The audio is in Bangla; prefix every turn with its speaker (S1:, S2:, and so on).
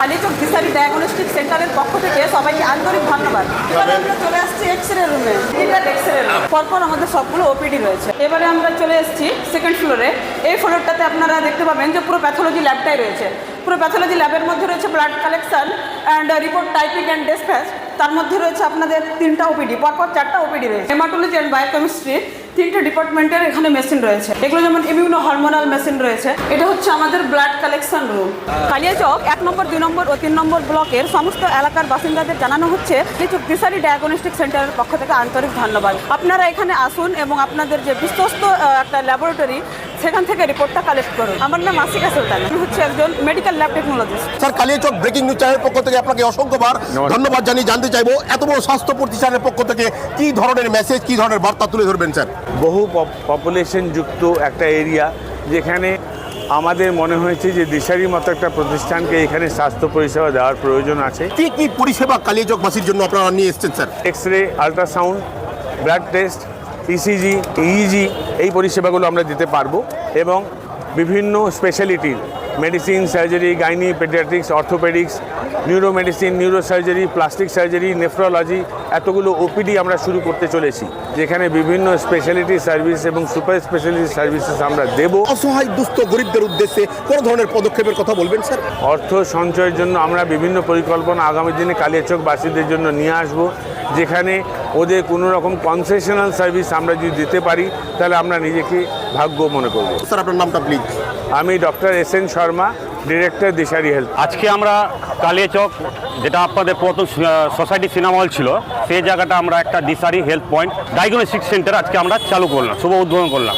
S1: কালীচক দিশারি ডায়াগনস্টিক সেন্টারের পক্ষ থেকে সবাইকে আন্তরিক ধন্যবাদ। এবারে আমরা চলে আসছি এক্স রে রুমে এক্স রে রুম পরপর আমাদের সবগুলো ওপিডি রয়েছে। এবারে আমরা চলে এসেছি সেকেন্ড ফ্লোরে এই ফ্লোরটাতে আপনারা দেখতে পাবেন যে পুরো প্যাথোলজি ল্যাবটাই রয়েছে। পুরো প্যাথোলজি ল্যাবের মধ্যে রয়েছে blood collection and report typing and despatch তার মধ্যে রয়েছে আপনাদের তিনটা ওপিডি, পরপর চারটা ওপিডি রয়েছে। হেমাটোলজি অ্যান্ড বায়োকেমিস্ট্রি, তিনটে ডিপার্টমেন্টের এখানে মেশিন রয়েছে। এগুলো যেমন ইমিউনো হরমোনাল মেশিন রয়েছে। এটা হচ্ছে আমাদের ব্লাড কালেকশন রুম। কালিয়াচক এক নম্বর, দুই নম্বর ও তিন নম্বর ব্লকের সমস্ত এলাকার বাসিন্দাদের জানানো হচ্ছে কালিয়াচক দিশারি ডায়াগনস্টিক সেন্টারের পক্ষ থেকে আন্তরিক ধন্যবাদ। আপনারা এখানে আসুন এবং আপনাদের যে বিশ্বস্ত একটা ল্যাবরেটরি সেখান থেকে রিপোর্টটা কালেক্ট করুন। আমার নাম মাসিকা সুলতানা আমি হচ্ছে একজন medical lab technologist
S2: sir Kaliachak breaking news চ্যানেলের পক্ষ থেকে আপনাকে অসংখ্যবার ধন্যবাদ জানিয়ে জানতে চাইব এত বড় স্বাস্থ্য প্রতিষ্ঠানের পক্ষ থেকে কি ধরনের মেসেজ কি ধরনের বার্তা তুলে ধরবেন স্যার?
S3: বহু পপুলেশন যুক্ত একটা এরিয়া যেখানে আমাদের মনে হয়েছে যে দিশারির মতো একটা প্রতিষ্ঠানকে এখানে স্বাস্থ্য পরিষেবা দেওয়ার প্রয়োজন আছে।
S2: কি কি পরিষেবা কালিয়াচকবাসীর জন্য আপনারা নিয়ে এসেছেন sir?
S3: X ray ultrasound blood test ECG EEG এই পরিষেবাগুলো আমরা দিতে পারব এবং বিভিন্ন স্পেশালিটির medicine surgery gynae paediatrics orthopaedics neuromedicine neurosurgery plastic surgery nephrology এতগুলো ওপিডি আমরা শুরু করতে চলেছি যেখানে বিভিন্ন স্পেশালিটি সার্ভিস এবং সুপার স্পেশালিটি সার্ভিসেস আমরা দেব।
S2: অসহায় দুস্থ গরিবদের উদ্দেশ্যে কোন ধরনের পদক্ষেপের কথা বলবেন স্যার?
S3: অর্থ সঞ্চয়ের জন্য আমরা বিভিন্ন পরিকল্পনা আগামী দিনে কালিয়াচকবাসীদের জন্য নিয়ে আসব যেখানে ওদের কোনো রকম কনসেশনাল সার্ভিস আমরা যদি দিতে পারি তাহলে আমরা নিজেকে ভাগ্য মনে করব।
S2: স্যার আপনার নামটা প্লিজ
S3: আমি doctor S N Sharma director Dishari health
S4: আজকে আমরা কালিয়াচক যেটা আপনাদের প্রথম সোসাইটি সিনেমা হল ছিল সেই জায়গাটা আমরা একটা Dishari health point diagnostic centre আজকে আমরা চালু করলাম শুভ উদ্বোধন করলাম।